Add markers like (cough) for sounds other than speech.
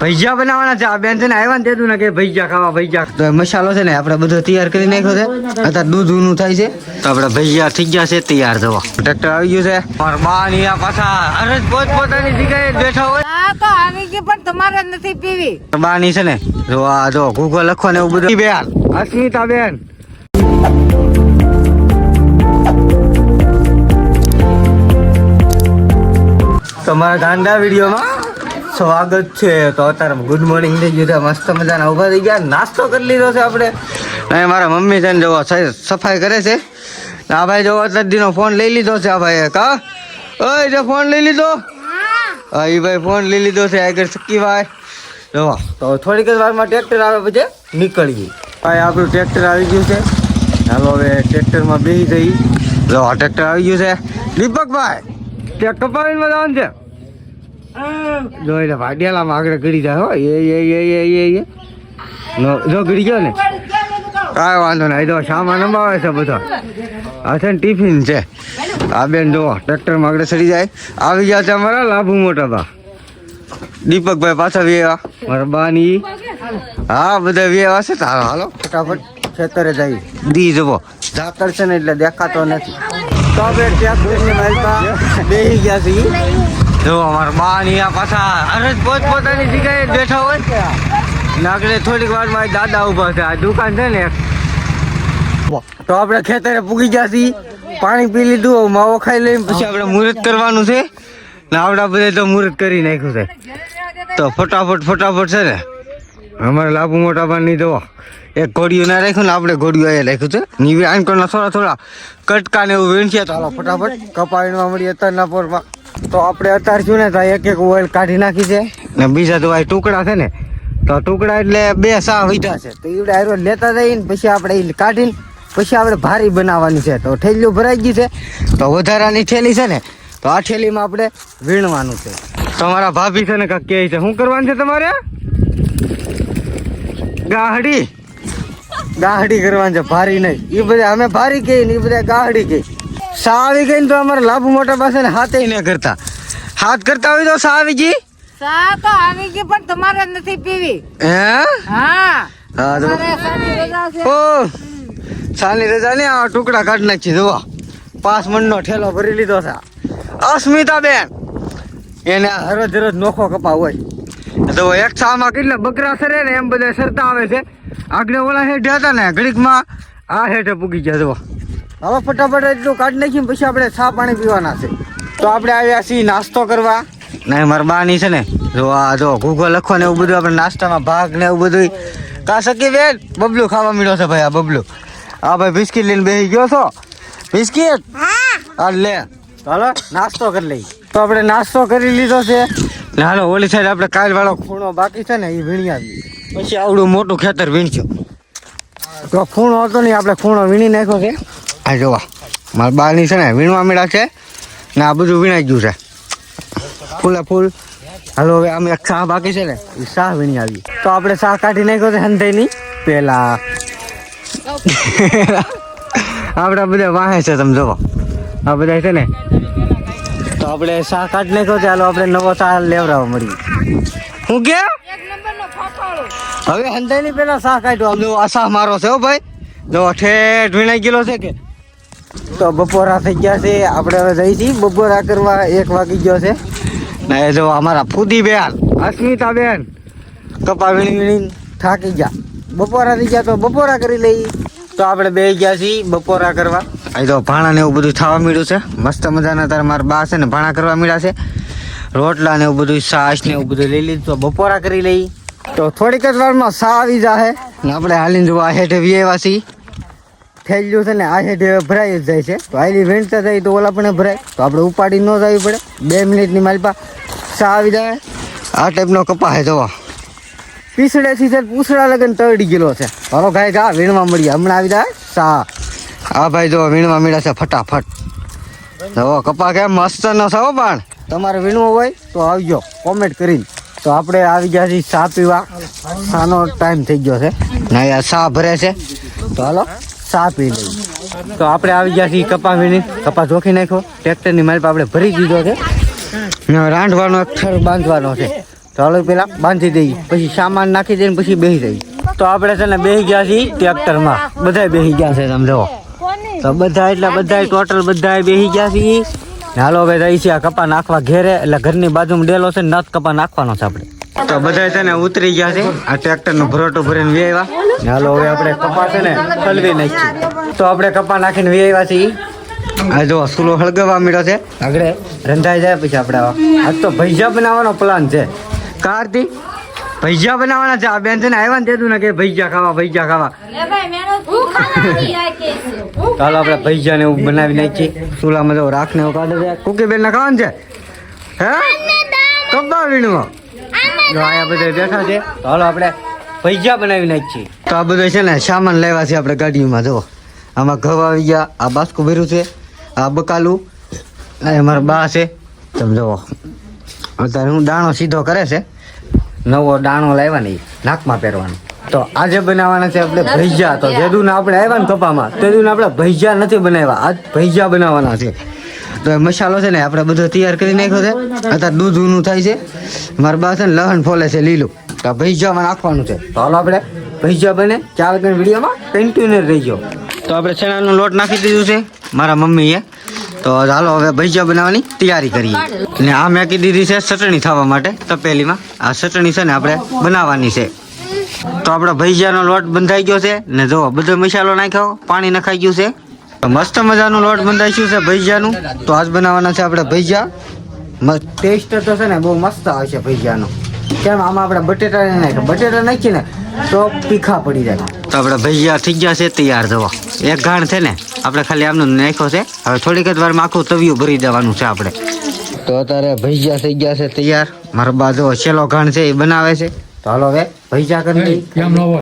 ભજીયા બનાવવાના છે. આ બેન છે ને આવ્યા ને તેતું ને કે ભજીયા ખાવા ભજીયા તો મસાલો છે ને આપણે બધો તૈયાર કરી નાખ્યો છે. અત્યારે દૂધ ઊનું થાય છે. તો આપણે ભજીયા થઈ ગયા છે તૈયાર થવા. ટ્રેક્ટર આવી ગયું છે. પણ બા ની આ પાછા અરે પોત પોતાની જગ્યાએ બેઠા હોય. આ તો આવી ગઈ પણ તમારે નથી પીવી. બા છે ને જો આ જો ગૂગલ લખો ને એવું બધું. બેન અસ્મિતા બેન તમારા ગાંડા વિડીયોમાં સ્વાગત છે. તો અત્યારે ગુડ મોર્નિંગ થઈ ગયું છે. મસ્ત મજાના ઊભા થઈ ગયા. નાસ્તો કરી લીધો છે આપણે. અને મારા મમ્મી છે ને જોવો સફાઈ કરે છે. આ ભાઈ જોવો અત્યાર દીનો ફોન લઈ લીધો છે આ ભાઈએ. કા? ઓય જે ફોન લઈ લીધો? હા એ ભાઈ ફોન લઈ લીધો છે. આગળ સક્કી ભાઈ. જોવો. તો થોડીક જ વારમાં ટ્રેક્ટર આવે પછી નીકળીએ. ભાઈ આપણું ટ્રેક્ટર આવી ગયું છે. ચાલો હવે ટ્રેક્ટરમાં બેસી જઈ. જો આ ટ્રેક્ટર આવી ગયું છે. દીપકભાઈ ટ્રેક્ટર પાવીને જવાનું છે. જો એટલે ભાડિયાલામાં આગળ ગળી જાય હો. એ એ એ એ એ જો ગળી ગયો ને. કાંઈ વાંધો નહીં. જો સામાન અંબાવે છે બધો. આ ને ટિફિન છે. આ બેન જુઓ, ટ્રેક્ટરમાં આગળ સડી જાય. આવી ગયા છે અમારા લાભુ મોટા બા દીપકભાઈ પાછા વેવા મારા બાની. હા, બધા વેવા છે તારો હાલો ફટાફટ ખેતરે જઈ દી જવો ઝાકર છે ને એટલે દેખાતો નથી. તો બે ટ્રેક્ટરની માલપા બેસી ગયા છે ઈ. જો, અમારા બા આ પાછા અરે પોત જગ્યાએ બેઠા હોય. નાગડે થોડીક વારમાં આ દાદા ઊભા છે. આ દુકાન છે ને. તો આપણે ખેતરે પૂગી ગયા પાણી પી લીધું માવો ખાઈ લઈને પછી આપણે મુહૂર્ત કરવાનું છે. ને આપણા બધા તો મુહૂર્ત કરી નાખ્યું છે. તો ફટાફટ ફટાફટ છે ને. અમારે લાભુ મોટા પાની દવા એક ઘોડિયું ના રાખ્યું ને આપણે ઘોડિયું અહીંયા રાખ્યું છે. નીવે આંકોના થોડા થોડા કટકા ને એવું વીણખ્યા તો હાલો ફટાફટ કપાવીમાં મળી અત્યારના પોરમાં. તો આપણે અત્યારે શું ને તો એક એક ઓઇલ કાઢી નાખી છે. ને બીજા આ ટુકડા છે ને, તો ટુકડા એટલે બે સા વીધા છે. તો એવડે આયરો લેતા જઈને પછી આપણે એ કાઢીને પછી આપણે ભારી બનાવવાની છે. તો ઠેલીઓ ભરાઈ ગઈ છે. તો વધારાની ઠેલી છે ને, તો આ ઠેલીમાં આપણે વીણવાનું છે. તમારા ભાભી છે ને કાંઈક કહે છે, શું કરવાનું છે તમારે? ગાહડી. ગાહડી કરવાની છે ભારી નહીં. એ બધા અમે ભારી કહીએ ને એ બધા ગાહડી કહી સા આવી ગઈ ને તો અમારે લાભ મોટા પાસે હાથે ન કરતા. હાથ કરતા હોય તો સા આવી ગઈ સા તો આવી ગઈ પણ તમારે નથી પીવી. હે? હા. હા સાની રજા ઓ સાની રજા ને આ ટુકડા કાઢી નાખી જોવા પાંચ મણનો ઠેલો ભરી લીધો છે. અસ્મિતા બેન એને હરોજ હરોજ નોખો કપા હોય. તો એક સામાં કેટલા બકરા સરે ને એમ બધા સરતા આવે છે. આગળ ઓલા હેઠે હતા ને ઘડીકમાં આ હેઠે પૂગી ગયા જો હવે ફટાફટ એટલું કાઢી નાખીને પછી આપણે છા પાણી પીવાના છે. તો આપણે આવ્યા છીએ નાસ્તો કરવા. નહીં મારા બાની છે ને જો આ જો ગૂગલ લખો ને એવું બધું આપણે નાસ્તામાં ભાગ ને એવું બધું કા શકી બેન બબલું ખાવા મળ્યો છે ભાઈ આ બબલું. આ ભાઈ બિસ્કિટ લઈને બેસી ગયો છો? બિસ્કિટ? હા. લે. હાલો નાસ્તો કરી લઈ તો આપણે નાસ્તો કરી લીધો છે. ને હાલો, ઓલી સાઈડ આપણે કાલ વાળો ખૂણો બાકી છે ને એ વીણી આવી પછી આવડું મોટું ખેતર વીણજો તો ખૂણો હતો નહીં આપણે ખૂણો વીણી નાખ્યો છે. આ જોવા, મારા બારની છે ને, વીણવા મેળા છે ને આ બધું વીણાઈ ગયું છે. ફૂલે ફૂલ. હાલો, હવે અમે એક શાહ બાકી છે ને એ શાહ વીણી આવી તો આપણે શાહ કાઢી નાખ્યો છે હંધાઈની. પેલા. (laughs) આપણા બધા વાહે છે, તમે જોવો. આ બધા છે ને તો આપણે શાહ કાઢ નાખ્યો છે હાલો આપણે નવો શાહ લેવડાવવા મળી હું કે હવે નંબરનો ની પેલા શાક કાઢ્યો આમ આ શાહ મારો છે હો ભાઈ. જો ઠેઠ વીણાઈ ગયેલો છે કે. તો બપોરા થઈ ગયા છે. આપણે હવે જઈ છીએ. બપોરા કરવા એક વાગી ગયો છે. ને જો અમારા ફૂદી બેન અસ્મિતા બેન કપા વીણી વીણી થાકી ગયા. બપોરા થઈ ગયા તો બપોરા કરી લઈ તો આપણે બે ગયા છીએ બપોરા કરવા. અહીં તો ભાણા ને એવું બધું થવા મળ્યું છે. મસ્ત મજાના તારે મારા બા છે ને ભાણા કરવા મળ્યા છે. રોટલા ને એવું બધું, છાશ ને એવું બધું લઈ લીધું તો બપોરા કરી લઈ. તો થોડીક જ વારમાં સા આવી જાહે. ને આપણે હાલીને જોવા હેઠે વ્યવાસી થઈ ગયું છે ને, આ હેઠે ભરાઈ જ જાય છે. તો આઈલી વીણતા જાય તો ઓલા પણ ભરાય. તો આપણે ઉપાડી ન જવી પડે. બે મિનિટની માલપા સા આવી જાય આ ટાઈપનો કપા હે જોવા. પીસડેથી છે પૂસડા લગન તળી ગયેલો છે. હાલો ગાય ગા વીણવા મળીએ. હમણાં આવી જાય સા. આ ભાઈ જો વીણવા મીડા છે ફટાફટ. જો કપા કેમ મસ્ત ન છો પણ તમારે વીણવું હોય તો આવજો કોમેન્ટ કરીને. તો આપણે આવી ગયા છીએ ચા પીવા. સાનો ટાઈમ થઈ ગયો છે. ના યાર, ચા ભરે છે. તો હાલો, ચા પી લઈએ. તો આપણે આવી ગયા છીએ કપા વીણી. કપા જોખી નાખ્યો. ટ્રેક્ટરની માલ આપણે ભરી દીધો છે. રાંધવાનો અક્ષર બાંધવાનો છે. તો ચાલો પેલા બાંધી દઈએ. પછી સામાન નાખી દઈને પછી બેસી જઈએ તો આપણે છે ને બેસી ગયા છીએ ટ્રેક્ટરમાં. બધા બેસી ગયા છે, તમે જુઓ. તો બધા એટલે બધા ટોટલ બધા બેસી ગયા છીએ હાલો હવે જઈ છે આ કપા નાખવા ઘેરે. એટલે ઘરની બાજુમાં ડેલો છે ને નથ કપા નાખવાનો છે આપણે. તો બધા છે ને ઉતરી ગયા છે. આ ટ્રેક્ટર નો ભરોટો ભરીને વી આવ્યા. ને હાલો હવે આપણે કપા છે ને હલવી નાખીએ તો આપણે કપા નાખીને વી આવ્યા છીએ. આ જો સુલો હળગવા મળ્યો છે. આગળ રંધાઈ જાય પછી આપણે આવા. આજ તો ભૈજા બનાવવાનો પ્લાન છે. કારતી ભૈજા બનાવવાના છે. આ બેન છે ને આવ્યા ને તેતું ને કે ભૈજા ખાવા. ભૈજા ખાવા ચાલો આપણે ભૈજા ને એવું બનાવી નાખીએ. ચૂલામાં જો રાખ ને એવું કાઢે છે. કુકી બેન ને ખાવાનું છે? હે? કબ્બા વીણવા જો આયા બધા બેઠા છે. ચાલો આપણે ભૈજા બનાવી નાખીએ. તો આ બધો છે ને સામાન લેવા છે આપણે ગાડીમાં જો આમાં ઘઉં આવી ગયા આ બાસ્કું ભર્યું છે આ બકાલું આ અમારા બા છે. તમે જુઓ. અત્યારે હું દાણો સીધો કરે છે. નવો દાણો લાવ્યા ને નાકમાં પહેરવાનો. તો આજે બનાવવાના છે આપણે ભૈજા. તો જેદું આપણે આવ્યા ને કપામાં તેદું આપણે ભૈજા નથી બનાવ્યા. આજ ભૈજા બનાવવાના છે. તો એ મસાલો છે ને આપણે બધો તૈયાર કરી નાખ્યો છે. અત્યારે દૂધ ઊનું થાય છે. મારા બા છે ને લહણ ફોલે છે લીલું. તો આ ભૈજામાં નાખવાનું છે. તો હાલો આપણે ભૈજા બને. ચાર કઈ વિડીયોમાં કન્ટિન્યુ રહીજો. તો આપણે ચણાનો લોટ નાખી દીધું છે. મારા મમ્મીએ. તો ચાલો હવે ભજીયા બનાવવાની તૈયારી કરીએ. ને આ મેકી દીધી છે ચટણી થવા માટે તપેલીમાં. આ ચટણી છે ને આપણે બનાવવાની છે. તો આપણે ભજીયાનો લોટ બંધાઈ ગયો છે. ને જો બધો મસાલો નાખ્યો, પાણી નખાઈ ગયું છે. તો મસ્ત મજાનું લોટ બંધાઈ ગયું છે ભજીયાનું. તો આજ બનાવવાના છે આપણે ભજીયા. ટેસ્ટ તો છે ને બહુ મસ્ત આવશે ભજીયાનો. કેમ આમાં આપણે બટેટા નાખ્યા? બટેટા નાખીએ ને તો પીખા પડી જાય. તો આપણે ભજીયા થઈ ગયા છે તૈયાર થવા એક ઘાણ છે ને, આપણે ખાલી આમનું નાખ્યો છે. હવે થોડીક જ વારમાં આખું તવિયું ભરી દેવાનું છે આપણે. તો અત્યારે ભજીયા થઈ ગયા છે તૈયાર. મારા બાજુ છેલ્લો ઘાણ છે, એ બનાવે છે. તો હાલો હવે ભજીયા કરી